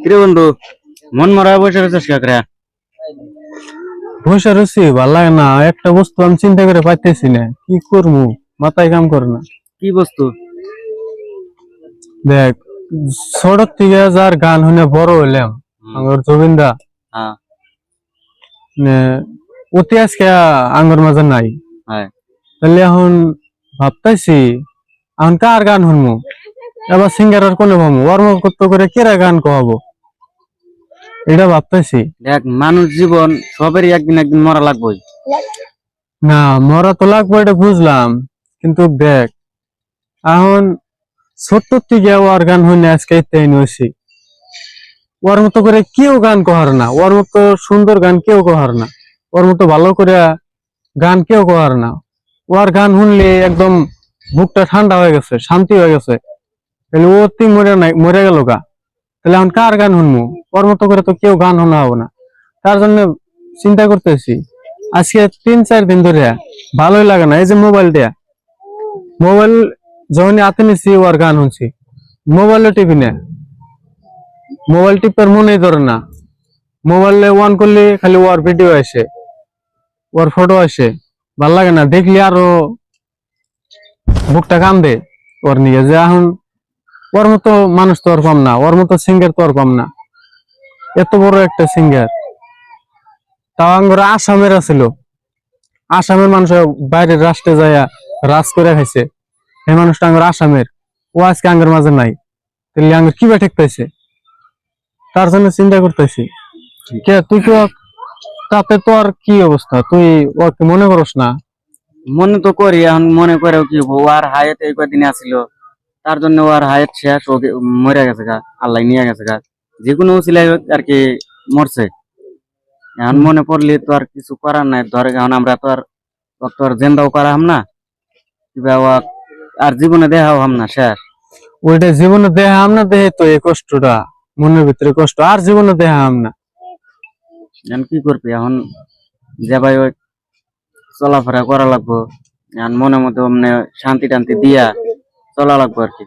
কিরে বন্ধু মন মরা বসে রয়েছিস কাকরা বসে রয়েছি ভালো লাগে না। একটা বস্তু আমি চিন্তা করে পাইতেছি না। কি করব মাথায় কাম করে না। কি বস্তু? দেখ ছোট থেকে যার গান শুনে বড় হইলাম আমার জবিন্দা। হ্যাঁ। নে, অতি আজকে আঙ্গুর মাঝে নাই। হ্যাঁ। তাহলে এখন ভাবতেছি এখন কার গান শুনব এবার সিঙ্গারের কোনে ভাবো ওর মতো করে কেরা গান কহাবো? এটা ভাবতেছি। দেখ মানুষ জীবন সবেরই একদিন একদিন মরা লাগবে না মরা তো লাগবে এটা বুঝলাম। কিন্তু দেখ এখন ছোট্ট থেকে ওর গান হইনে আজকে তাই নইছি। ওর মতো করে কেউ গান কহার না। ওর মতো সুন্দর গান কেউ কহার না। ওর মতো ভালো করে গান কেউ কহার না। ওর গান শুনলে একদম বুকটা ঠান্ডা হয়ে গেছে শান্তি হয়ে গেছে। তাহলে ও তুই মরে নাই, মরে গেল গা। তাহলে এখন কার গান শুনব? ওর মতো করে তো কেউ গান শোনা হবে না। তার জন্য চিন্তা করতেছি, আজকে তিন, চার দিন ধরে ভালোই লাগে না, এই যে মোবাইল দেয়া। মোবাইল যখন হাতে নিছি ওর গান শুনছি। মোবাইলে টিপি না। মোবাইল টিপার মনেই ধরে না। মোবাইলে ওয়ান করলে খালি ওর ভিডিও আসে, ওর ফটো আসে। ভালো লাগে না, দেখলি আরও বুকটা কান্দে। ওর নিয়ে যে এখন ওর মতো মানুষ তো আর পাম না, ওর মতো সিঙ্গার তো আর পাম না। এত বড় একটা সিঙ্গার তাও আঙ্গুর আসামের আছিল। আসামের মানুষ বাইরের রাষ্ট্রে যাইয়া রাজ করে খাইছে। এই মানুষটা আঙ্গুর আসামের। ও আজকে আঙ্গুর মাঝে নাই। তাহলে আঙ্গুর কি বেঠেক পাইছে? তার জন্য চিন্তা করতেছি। কে, তুই তো তাতে তো আর কি অবস্থা? তুই ওকে মনে করস না? মনে তো করি, এখন মনে করে কি ও আর হায়াত এই কদিন আসিল তার জন্য ও আর হায়াত শেষ ও মরে গেছে গা আল্লাহ নিয়ে গেছে গা। যে কোনো উচিলাই আর কি মরছে। এখন মনে পড়লে তো আর কিছু করার নাই ধর এখন আমরা তো আর তো আর জেন্দাও করা হাম না কিবা আর জীবনে দেখাও হাম না শেষ। ওইটা জীবনে দেহা আমনা দেহে তো এই কষ্টটা মনের ভিতরে কষ্ট আর জীবনে দেহা আমনা এখন কি করবি? এখন যে ভাই ওই চলাফেরা করা লাগবো এখন মনে মতো মানে শান্তি টান্তি দিয়া চলা লাগবো আর কি।